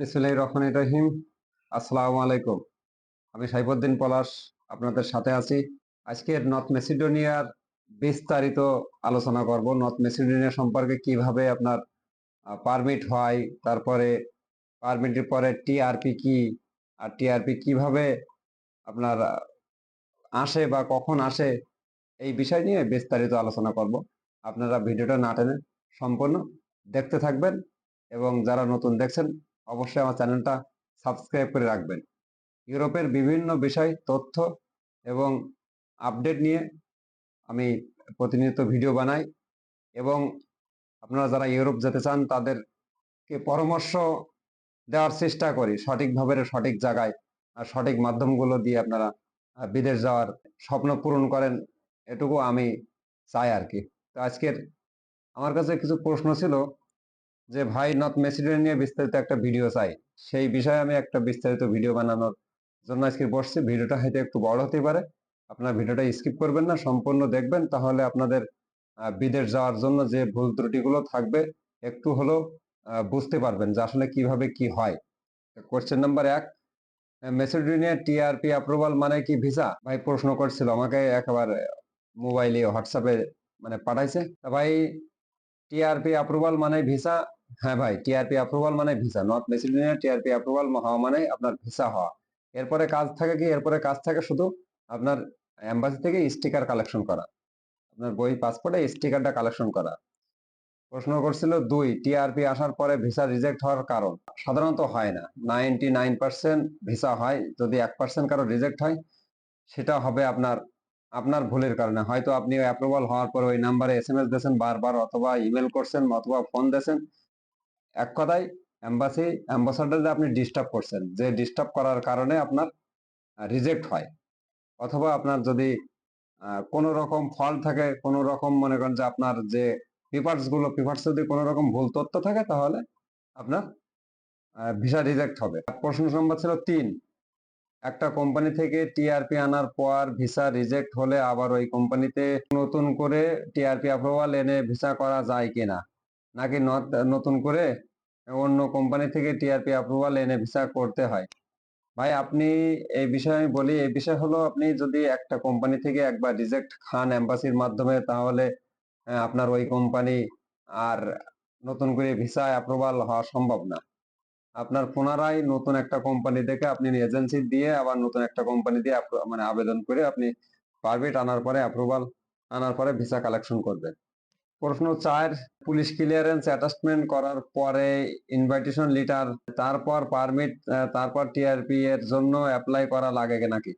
বিসমুল্লাহির রহমানির রহিম। আসসালামু আলাইকুম। আমি সাইফুদ্দিন পলাশ, আপনাদের সাথে আছি। আজকের নর্থ মেসিডোনিয়ার বিস্তারিত আলোচনা করব। নর্থ মেসিডোনিয়া সম্পর্কে কীভাবে আপনার পারমিট হয়, তারপরে পারমিটের পরে টিআরপি কি, আর টিআরপি কীভাবে আপনার, আসে বা কখন আসে, এই বিষয় নিয়ে বিস্তারিত আলোচনা করব। আপনারা ভিডিওটা না টেনে সম্পূর্ণ দেখতে থাকবেন এবং যারা নতুন দেখছেন অবশ্যই আমার চ্যানেলটা সাবস্ক্রাইব করে রাখবেন। ইউরোপের বিভিন্ন বিষয়, তথ্য এবং আপডেট নিয়ে আমি প্রতিনিয়ত ভিডিও বানাই এবং আপনারা যারা ইউরোপ যেতে চান তাদেরকে পরামর্শ দেওয়ার চেষ্টা করি সঠিকভাবে সঠিক জায়গায় আর সঠিক মাধ্যমগুলো দিয়ে আপনারা বিদেশ যাওয়ার স্বপ্ন পূরণ করেন এটুকু আমি চাই আর কি। তো আজকের আমার কাছে কিছু প্রশ্ন ছিল যে ভাই নর্থ মেসিডোনিয়া নিয়ে বিস্তারিত একটা ভিডিও চাই। সেই বিষয়ে আমি একটা বিস্তারিত ভিডিও বানানোর জন্য আজকে বসছি। ভিডিওটা হয়তো একটু বড় হতে পারে। আপনার ভিডিওটা স্কিপ করবেন না, সম্পূর্ণ দেখবেন। তাহলে আপনাদের বিদেশ যাওয়ার জন্য যে ভুল ত্রুটিগুলো থাকবে, একটু হলেও বুঝতে পারবেন যে আসলে কীভাবে কি হয়। কোশ্চেন নাম্বার এক মেসিডোনিয়া টিআরপি অ্যাপ্রুভাল মানে কি ভিসা ভাই প্রশ্ন করছিল, আমাকে একবার মোবাইলে হোয়াটসঅ্যাপে মানে পাঠাইছে। ভাই টিআরপি অ্যাপ্রুভাল মানে ভিসা হ্যাঁ ভাই টিআরপি অ্যাপ্রুভাল মানে visa north Macedonia TRP approval হওয়া মানে আপনার ভিসা হওয়া। এরপরে কাজ থাকে কি, এরপরে কাজ থাকে শুধু আপনার এম্বাসি থেকে স্টিকার কালেকশন করা। আপনার বই পাসপোর্টে স্টিকারটা কালেকশন করা। প্রশ্ন করছিল দুই টিআরপি আসার পরে ভিসা রিজেক্ট হওয়ার কারণ? সাধারণত হয় না। নাইনটি নাইন পার্সেন্ট ভিসা হয়, যদি এক পার্সেন্ট কারও রিজেক্ট হয়, সেটা হবে আপনার আপনার ভুলের কারণে। হয়তো আপনি অ্যাপ্রুভাল হওয়ার পর ওই নাম্বারে এস এম এস দিয়েছেন বারবার, অথবা ইমেল করছেন, অথবা ফোন দিয়েছেন এক কথায় এম্বাসি অ্যাম্বাসাডারে আপনি ডিস্টার্ব করছেন। যে ডিস্টার্ব করার কারণে আপনার রিজেক্ট হয়। অথবা আপনার যদি কোনো রকম ফল থাকে, কোনো রকম মনে করেন যে আপনার যে পেপারসগুলো পেপারস যদি কোনো রকম ভুল তথ্য থাকে, তাহলে আপনার ভিসা রিজেক্ট হবে। প্রশ্ন নম্বর ছিল তিন। একটা কোম্পানি থেকে টিআরপি আনার পর ভিসা রিজেক্ট হলে আবার ওই কোম্পানিতে নতুন করে টিআরপি অ্যাপ্রুভাল এনে ভিসা করা যায় কিনা? নাকি নতুন করে অন্য কোম্পানি থেকে টিআরপি অ্যাপ্রুভাল এনে ভিসা করতে হয়? ভাই, আপনি এই বিষয়ে আমি বলি, এই বিষয় হলো আপনি যদি একটা কোম্পানি থেকে একবার রিজেক্ট খান এম্বাসির মাধ্যমে, তাহলে আপনার ওই কোম্পানি আর নতুন করে ভিসা অ্যাপ্রুভাল হওয়া সম্ভব না। আপনার পুনরায় নতুন একটা কোম্পানি থেকে আপনি এজেন্সি দিয়ে, আবার নতুন একটা কোম্পানি দিয়ে মানে আবেদন করে আপনি পারমিট আনার পরে অ্যাপ্রুভাল আনার পরে ভিসা কালেকশন করবেন। প্রশ্ন চার, পুলিশ ক্লিয়ারেন্স অ্যাটাচমেন্ট করার পরে ইনভাইটেশন লিটার তারপর পারমিট তারপর টিআরপি এর জন্য অ্যাপ্লাই করা লাগে নাকি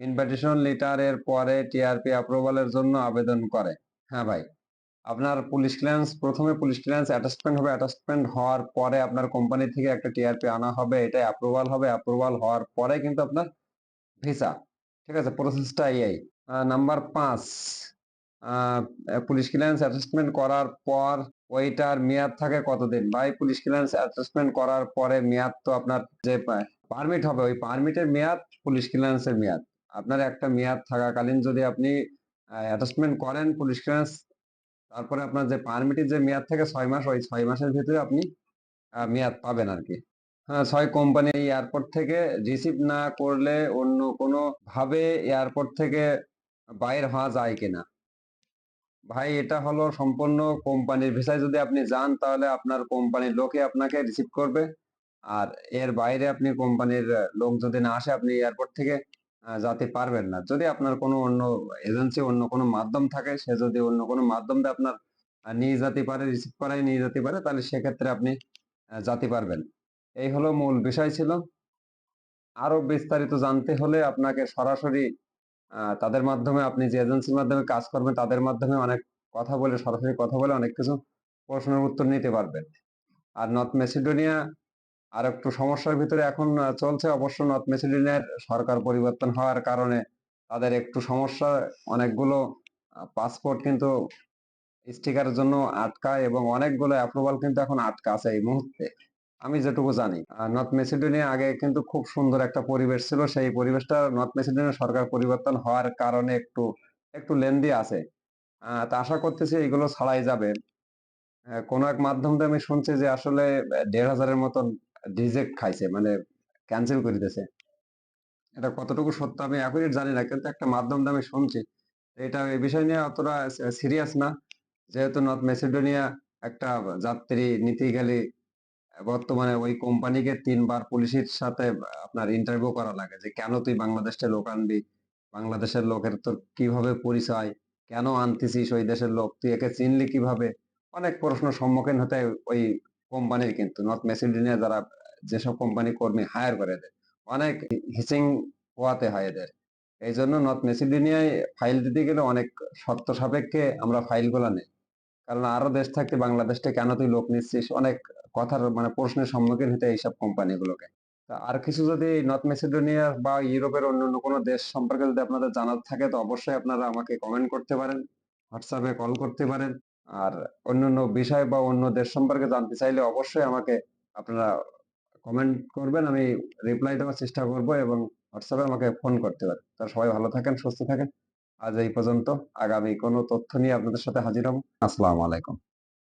ইনভাইটেশন লিটার এর পরে টিআরপি অ্যাপ্রুভালের জন্য আবেদন করে। হ্যাঁ ভাই, আপনার পুলিশ ক্লিয়ারেন্স প্রথমে পুলিশ ক্লিয়ারেন্স অ্যাটাচমেন্ট হবে অ্যাটাচমেন্ট হওয়ার পরে আপনার কোম্পানি থেকে একটা টিআরপি আনা হবে এটা অ্যাপ্রুভাল হবে অ্যাপ্রুভাল হওয়ার পরে কিন্তু আপনার ভিসা ঠিক আছে প্রসেসটা এই নাম্বার পাঁচ পুলিশ ক্লিয়ারেন্স অ্যাটাচমেন্ট করার পর ওইটার মেয়াদ থাকে কতদিন? ভাই, পুলিশ ক্লিয়ারেন্স অ্যাটাচমেন্ট করার পরে মেয়াদ তো আপনার যে পারমিট হবে, ওই পারমিটের মেয়াদ, পুলিশ ক্লিয়ারেন্সের মেয়াদ। আপনার একটা মেয়াদ থাকাকালীন যদি আপনি অ্যাটাচমেন্ট করেন পুলিশ ক্লিয়ারেন্স তারপরে আপনার যে পারমিটের যে মেয়াদ থাকে ছয় মাস, ওই ছয় মাসের ভিতরে আপনি মেয়াদ পাবেন আর কি হ্যাঁ ছয় কোম্পানি এয়ারপোর্ট থেকে রিসিভ না করলে অন্য কোনো ভাবে এয়ারপোর্ট থেকে বাইর হওয়া যায় কিনা। ভাই, এটা হলো সম্পূর্ণ কোম্পানির ভিসায় যদি আপনি যান, তাহলে আপনার কোম্পানির লোকে আপনাকে রিসিভ করবে। আর এর বাইরে আপনি কোম্পানির লোক যদি না আসে, আপনি এয়ারপোর্ট থেকে যেতে পারবেন না। যদি আপনার কোনো অন্য এজেন্সি অন্য কোনো মাধ্যম থাকে, সে যদি অন্য কোনো মাধ্যম দিয়ে আপনার নিয়ে যেতে পারে রিসিভ করাই নিয়ে যেতে পারে, তাহলে সেক্ষেত্রে আপনি যেতে পারবেন। এই হলো মূল বিষয় ছিল। আরও বিস্তারিত জানতে হলে আপনাকে সরাসরি তাদের মাধ্যমে আপনি যে এজেন্সির মাধ্যমে কাজ করবেন, তাদের মাধ্যমে অনেক কথা বলে, সরাসরি কথা বলে অনেক কিছু প্রশ্নের উত্তর নিতে পারবেন। আর নর্থ মেসিডোনিয়া আর একটু সমস্যার ভিতরে এখন চলছে। অবশ্য নর্থ মেসিডোনিয়ার সরকার পরিবর্তন হওয়ার কারণে তাদের একটু সমস্যা। অনেকগুলো পাসপোর্ট কিন্তু স্টিকারের জন্য আটকায় এবং অনেকগুলো অ্যাপ্রুভাল কিন্তু এখন আটকা আছে এই মুহূর্তে। আমি যেটুকু জানি। নর্থ মেসিডোনিয়া আগে কিন্তু খুব সুন্দর একটা পরিবেশ ছিল। সেই পরিবেশটা নর্থ মেসিডোনিয়া সরকার পরিবর্তন হওয়ার কারণে একটু একটু লেন্দি আছে। তা আশা করতেছি এগুলো ছাড়াই যাবে। কোন এক মাধ্যম দিয়ে আমি শুনছি যে আসলে দেড় হাজারের মতন রিজেক্ট খাইছে মানে ক্যান্সেল করে দিয়েছে এটা কতটুকু সত্য আমি এখনই জানি না, কিন্তু একটা মাধ্যম দিয়ে আমি শুনছি। এটা এই বিষয় নিয়ে অতটা সিরিয়াস না। যেহেতু নর্থ মেসিডোনিয়া একটা যাত্রী নিতে গেলে বর্তমানে ওই কোম্পানিকে তিনবার পুলিশের সাথে আপনার ইন্টারভিউ করা লাগে যে, কেন তুই বাংলাদেশে লোক আনবি? বাংলাদেশের লোকের তো কীভাবে পরিচয়? কেন আনতেছিস ওই দেশের লোক? তুই একে চিনলি কীভাবে? অনেক প্রশ্ন সম্মুখীন হতে ওই কোম্পানির কিন্তু নর্থ মেসিডোনিয়া যারা, যেসব কোম্পানি কর্মী হায়ার করে এদের, অনেক হিচিং পোয়াতে হয় এদের। এই জন্য নর্থ মেসিডোনিয়ায় ফাইল দিতে গেলে অনেক শর্ত সাপেক্ষে আমরা ফাইলগুলা নেই। কারণ আরও দেশ থাকতে বাংলাদেশটা কেন তুই লোক নিচ্ছিস? অনেক কথার মানে প্রশ্নের সম্মুখীন হতে এইসব কোম্পানিগুলোকে আর কিছু যদি নর্থ মেসিডোনিয়া বা ইউরোপের অন্য অন্য কোনো দেশ সম্পর্কে যদি আপনাদের জানার থাকে, তো অবশ্যই আপনারা আমাকে কমেন্ট করতে পারেন হোয়াটসঅ্যাপে কল করতে পারেন। আর অন্য অন্য বিষয় বা অন্য দেশ সম্পর্কে জানতে চাইলে অবশ্যই আমাকে আপনারা কমেন্ট করবেন, আমি রিপ্লাই দেওয়ার চেষ্টা করব এবং হোয়াটসঅ্যাপে আমাকে ফোন করতে পারেন। তা সবাই ভালো থাকেন, সুস্থ থাকেন। আজ এই পর্যন্ত আগামী কোনো তথ্য নিয়ে আপনাদের সাথে হাজির হব। আসসালামু আলাইকুম।